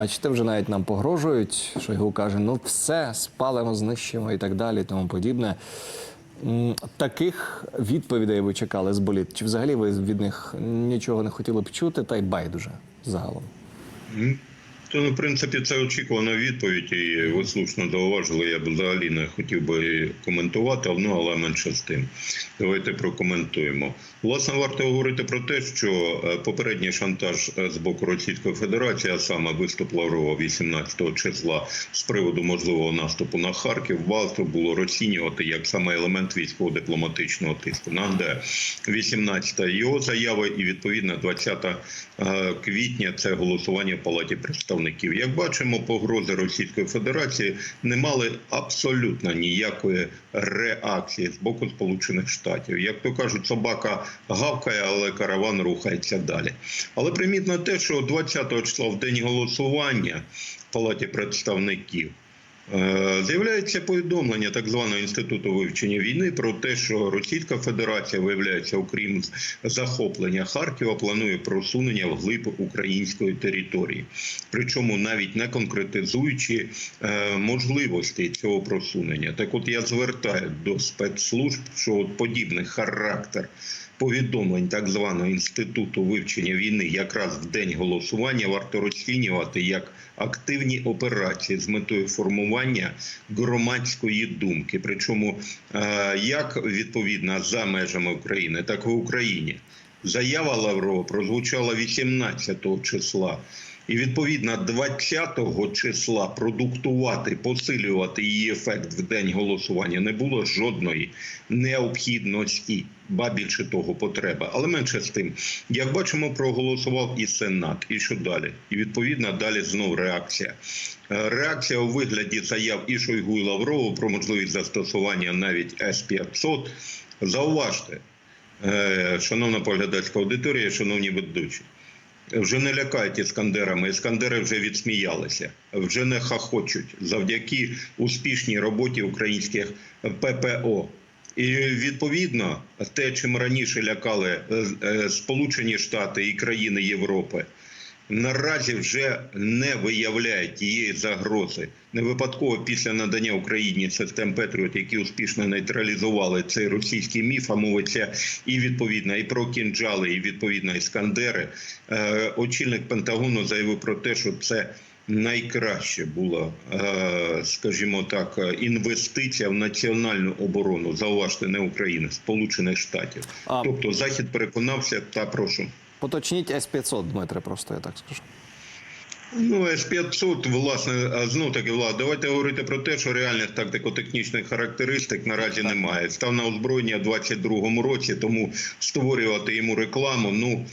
Бачите, вже навіть нам погрожують. Шойгу каже, ну все, спалимо, знищимо і так далі, і тому подібне. Таких відповідей ви чекали з боліт? Чи взагалі ви від них нічого не хотіли б чути, та й байдуже загалом? То, ну, в принципі, це очікувана відповідь, і ви слушно зауважили. Я б взагалі не хотів би коментувати, ну, але менше з тим. Давайте прокоментуємо. Власне, варто говорити про те, що е, попередній шантаж е, з боку Російської Федерації, а саме виступ Лаврова 18 числа з приводу можливого наступу на Харків, варто було розцінювати як саме елемент військово-дипломатичного тиску. Нагадаю, 18 його заява і відповідно 20 е, квітня це голосування в Палаті представників. Як бачимо, погрози Російської Федерації не мали абсолютно ніякої реакції з боку Сполучених Штатів. Як то кажуть, собака гавкає, але караван рухається далі. Але примітно те, що 20 числа в день голосування в Палаті представників. Е, З'являється повідомлення так званого інституту вивчення війни про те, що Російська Федерація виявляється, окрім захоплення Харкова, планує просунення вглиб української території, причому навіть не конкретизуючи е, можливості цього просунення. Так, от я звертаю до спецслужб, що от подібний характер повідомлень так званого інституту вивчення війни якраз в день голосування варто розцінювати як активні операції з метою формування громадської думки. Причому е, як відповідно за межами України, так і в Україні. Заява Лаврова прозвучала 18 числа. І відповідно 20-го числа продуктувати, посилювати її ефект в день голосування не було жодної необхідності, ба більше того, потреба. Але менше з тим, як бачимо, проголосував і Сенат. І що далі? І відповідно далі знов реакція. Е, Реакція у вигляді заяв і Шойгу і Лаврову про можливість застосування навіть С-500. Зауважте, е, шановна поглядацька аудиторія, шановні ведучі. Вже не лякають іскандерами. Іскандери вже відсміялися, вже не хахочуть завдяки успішній роботі українських ППО. І відповідно те, чим раніше лякали е, е, Сполучені Штати і країни Європи, наразі вже не виявляє тієї загрози. Не випадково після надання Україні систем Петріот, які успішно нейтралізували цей російський міф, а мовиться і відповідно і про кінджали, і відповідно іскандери. Е, очільник Пентагону заявив про те, що це. Найкраще була, е, скажімо так, інвестиція в національну оборону. Зауважте, не України, Сполучених Штатів. Тобто Захід переконався та прошу. Поточніть С-500, Дмитре, просто я так скажу. Ну, С-500, власне, а знов таки, Влад, давайте говорити про те, що реальних тактико-технічних характеристик наразі немає. Став на озброєння в 22-му році, тому створювати йому рекламу, ну,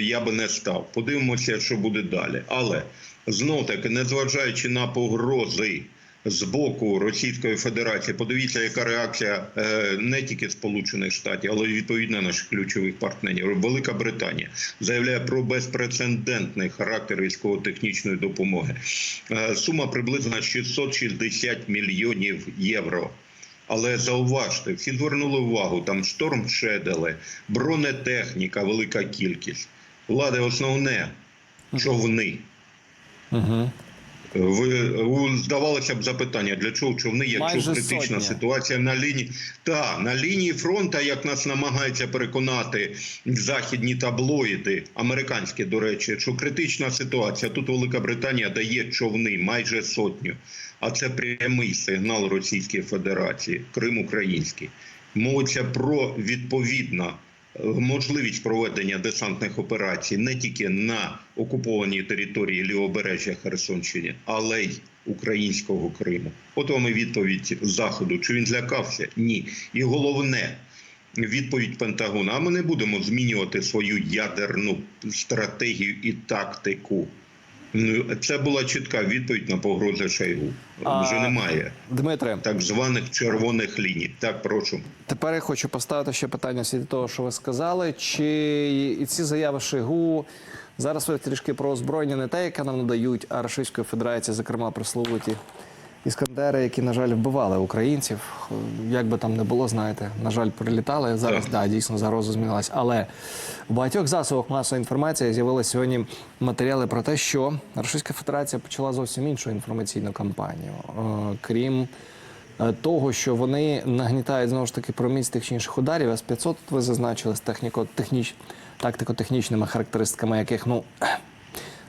я би не став. Подивимося, що буде далі. Але, знов таки, незважаючи на погрози, з боку Російської Федерації. Подивіться, яка реакція е, не тільки Сполучених Штатів, але й відповідно наших ключових партнерів. Велика Британія заявляє про безпрецедентний характер військово-технічної допомоги. Е, Сума приблизно 660 мільйонів євро. Але зауважте, всі звернули увагу, там шторм Шедели, бронетехніка, велика кількість. Влади основне човни. Угу. Ви здавалося б запитання, для чого човни, якщо Майже критична сотня. ситуація на лінії та на лінії фронту, як нас намагаються переконати західні таблоїди, американські, до речі, що критична ситуація. Тут Велика Британія дає човни майже сотню. А це прямий сигнал Російської Федерації, Крим український. Мовиться про відповідно е, можливість проведення десантних операцій не тільки на окупованій території лівобережжя Херсонщини, але й українського Криму. От вам і відповідь заходу. Чи він злякався? Ні. І головне. Відповідь Пентагону. А ми не будемо змінювати свою ядерну стратегію і тактику. Ну, Це була чітка відповідь на погрози Шойгу. Вже немає Дмитре, так званих червоних ліній. Так, прошу. Тепер я хочу поставити ще питання світі того, що ви сказали. Чи і ці заяви Шойгу зараз ви трішки про озброєння не те, яке нам надають, а Російської Федерації, зокрема, присловуті іскандери, які, на жаль, вбивали українців. Як би там не було, знаєте, на жаль, прилітали. Зараз Так. да, дійсно загроза змінилась. Але в багатьох засобах масової інформації з'явилися сьогодні матеріали про те, що Російська Федерація почала зовсім іншу інформаційну кампанію. Е, Крім е, того, що вони нагнітають знову ж таки про місць тих чи інших ударів, С-500 тут ви зазначили з техніко техніч тактико-технічними характеристиками, яких ну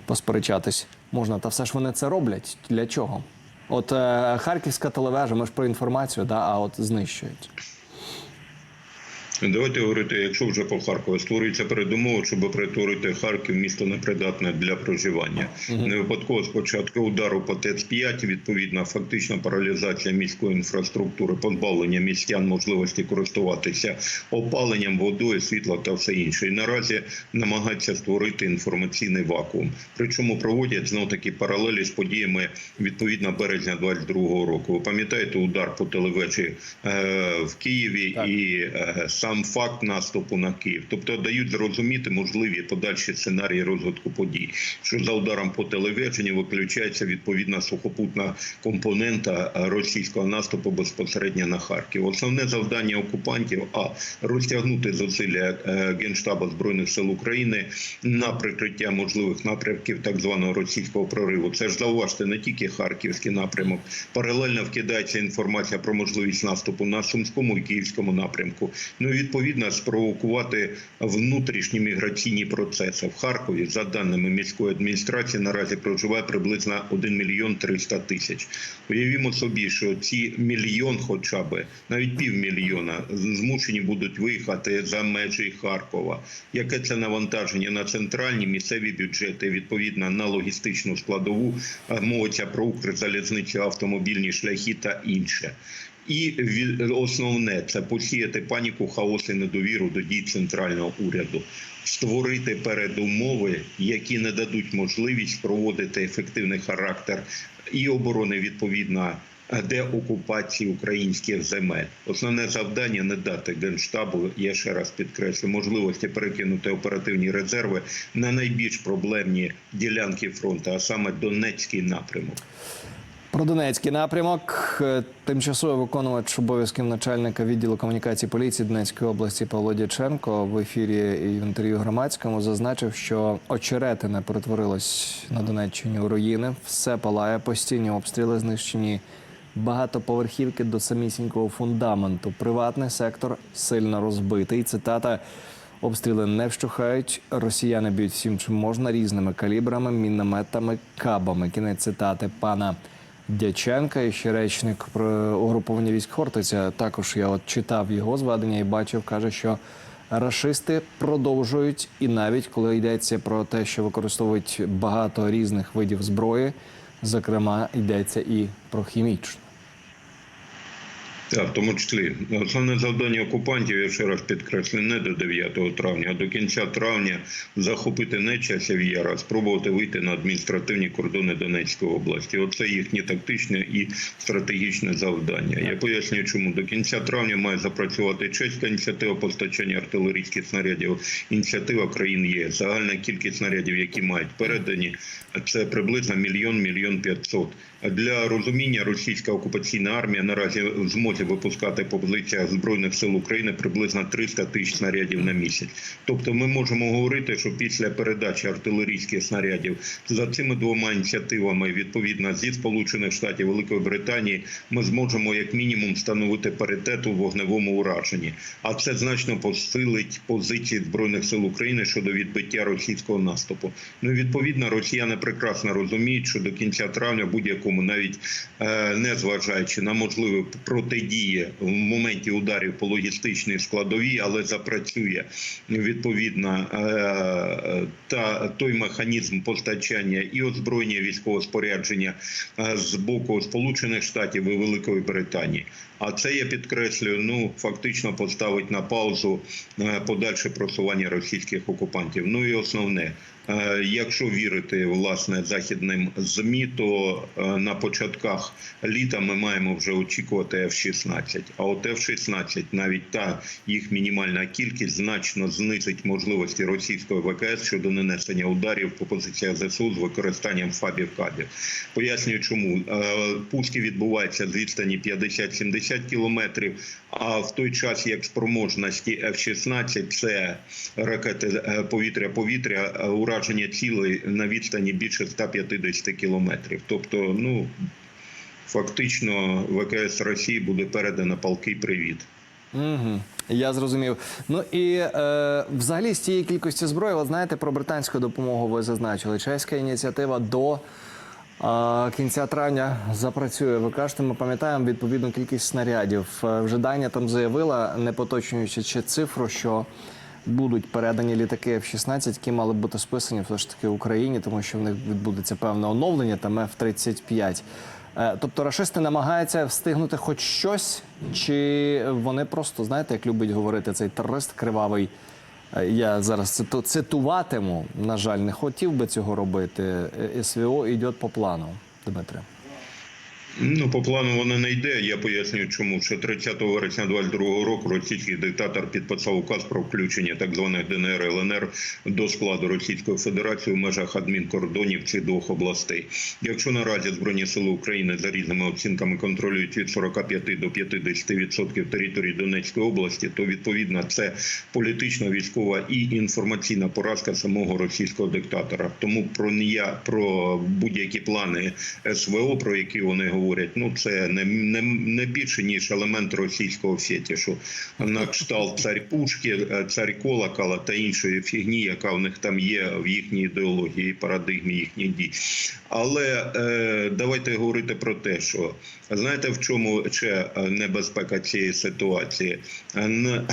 посперечатись можна. Та все ж вони це роблять. Для чого? От е, Харківська телевежа, ми ж про інформацію, да, а от знищують. Давайте говорити, якщо вже по Харкову створюється передумова, щоб перетворити Харків місто непридатне для проживання. Не випадково спочатку удару по ТЕЦ-5, відповідна фактична паралізація міської інфраструктури, позбавлення містян можливості користуватися опаленням, водою, світлом та все інше. І наразі намагаються створити інформаційний вакуум. Причому проводять знов таки паралелі з подіями відповідно березня 22-го року. Ви пам'ятаєте удар по телевежі е, в Києві Так. і е, сам факт наступу на Київ, тобто дають зрозуміти можливі подальші сценарії розвитку подій. Що за ударом по телевеженню виключається відповідна сухопутна компонента е, російського наступу безпосередньо на Харків. Основне завдання окупантів а розтягнути зусилля е, генштабу збройних сил України на прикриття можливих напрямків так званого російського прориву. Це ж зауважте не тільки харківський напрямок. Паралельно вкидається інформація про можливість наступу на сумському і київському напрямку. Ну відповідно спровокувати внутрішні міграційні процеси в Харкові. За даними міської адміністрації, наразі проживає приблизно 1 мільйон 300 тисяч. Уявімо собі, що ці мільйон, хоча б навіть півмільйона, змушені будуть виїхати за межі Харкова. Яке це навантаження на центральні місцеві бюджети, відповідно на логістичну складову, мовиться про Укрзалізницю, автомобільні шляхи та інше. І основне це посіяти паніку, хаос і недовіру до дій центрального уряду, створити передумови, які не дадуть можливість проводити ефективний характер і оборони відповідно деокупації українських земель. Основне завдання не дати генштабу. Я ще раз підкреслю можливості перекинути оперативні резерви на найбільш проблемні ділянки фронту, а саме Донецький напрямок. Про Донецький напрямок Е, тимчасово виконувач обов'язків начальника відділу комунікації поліції Донецької області Павло Дяченко в ефірі і в інтерв'ю громадському зазначив, що очеретине перетворилось на Донеччині у руїни. Все палає, постійні обстріли знищені багатоповерхівки до самісінького фундаменту. Приватний сектор сильно розбитий. Цитата. Обстріли не вщухають. Росіяни б'ють всім, чим можна, різними калібрами, мінометами, кабами. Кінець цитати пана Дяченка. І ще речник про угруповання військ Хортиця. Також я от читав його зведення і бачив, каже, що рашисти продовжують, і навіть коли йдеться про те, що використовують багато різних видів зброї, зокрема йдеться і про хімічну. Так, в тому числі основне завдання окупантів, я ще раз підкреслю, не до 9 травня, а до кінця травня захопити не часів яр, а спробувати вийти на адміністративні кордони Донецької області. Оце їхнє тактичне і стратегічне завдання. Я пояснюю, чому до кінця травня має запрацювати чеська ініціатива постачання артилерійських снарядів. Ініціатива країн є. Загальна кількість снарядів, які мають передані, це приблизно мільйон мільйон п'ятсот. Для розуміння російська окупаційна армія наразі в змозі випускати по позиціях збройних сил України приблизно 300 тисяч снарядів на місяць. Тобто, ми можемо говорити, що після передачі артилерійських снарядів за цими двома ініціативами, відповідно зі Сполучених Штатів Великої Британії, ми зможемо як мінімум встановити паритет у вогневому ураженні. А це значно посилить позиції збройних сил України щодо відбиття російського наступу. Ну і відповідно, росіяни прекрасно розуміють, що до кінця травня будь-якому, навіть е, не зважаючи на можливі протидії в моменті ударів по логістичній складовій, але запрацює відповідно е, та той механізм постачання і озброєння військового спорядження е, з боку Сполучених Штатів і Великої Британії. А це я підкреслюю, ну фактично поставить на паузу е, подальше просування російських окупантів. Ну і основне Якщо вірити власне західним змі, то е, на початках літа ми маємо вже очікувати F-16. А от F-16, навіть та їх мінімальна кількість значно знизить можливості російської ВКС щодо нанесення ударів по позиціях ЗСУ з використанням фабів кабів. Пояснюю, чому Е, пуски відбуваються з відстані 50-70 кілометрів. А в той час як спроможності F-16 – це ракети е, повітря-повітря, е, ураження цілей на відстані більше 150 кілометрів. Тобто, ну фактично, ВКС Росії буде передано палкий привіт. Угу. Я зрозумів. Ну і е, взагалі з тієї кількості зброї, ви знаєте, про британську допомогу ви зазначили. Чеська ініціатива до е, кінця травня запрацює. Ви кажете, ми пам'ятаємо відповідну кількість снарядів. Е, Вже Данія там заявила, не поточнюючи чи цифру, що будуть передані літаки F-16, які мали бути списані все ж таки в Україні, тому що в них відбудеться певне оновлення, там F-35. Е, Тобто рашисти намагаються встигнути хоч щось, чи вони просто, знаєте, як любить говорити цей терорист кривавий. е, Я зараз циту, цитуватиму, на жаль, не хотів би цього робити. е, СВО йде по плану, Дмитре. Ну, по плану воно не йде. Я пояснюю, чому ще 30 вересня 22 року російський диктатор підписав указ про включення так званих ДНР ЛНР до складу Російської Федерації в межах адмінкордонів цих двох областей. Якщо наразі збройні сили України за різними оцінками контролюють від 45 до 50% території Донецької області, то відповідно це політична, військова і інформаційна поразка самого російського диктатора. Тому про нія про будь-які плани СВО, про які вони говорять, ну це не, не, не більше ніж елемент російського фетішу. на кшталт царь Пушки, е, царь Колокола та іншої фігні, яка в них там є в їхній ідеології, парадигмі їхніх дій. Але е, давайте говорити про те, що знаєте, в чому ще е, небезпека цієї ситуації?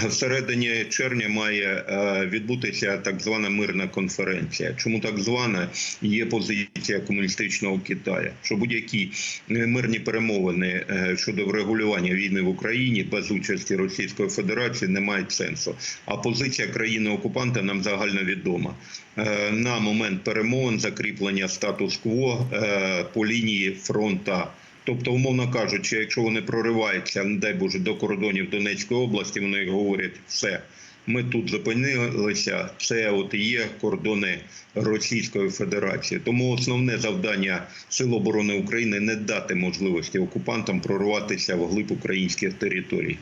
Всередині червня має е, відбутися так звана мирна конференція. Чому так звана? Є позиція комуністичного Китаю, що будь-які е, мирні перемовини е, щодо врегулювання війни в Україні без участі Російської Федерації не мають сенсу. А позиція країни окупанта нам загально відома. Е, На момент перемовин закріплення статус-кво е, по лінії фронта. Тобто, умовно кажучи, якщо вони прориваються, не дай Боже, до кордонів Донецької області, вони говорять, все, ми тут зупинилися, це от є кордони Російської Федерації. Тому основне завдання Сил оборони України не дати можливості окупантам прорватися в глиб українських територій.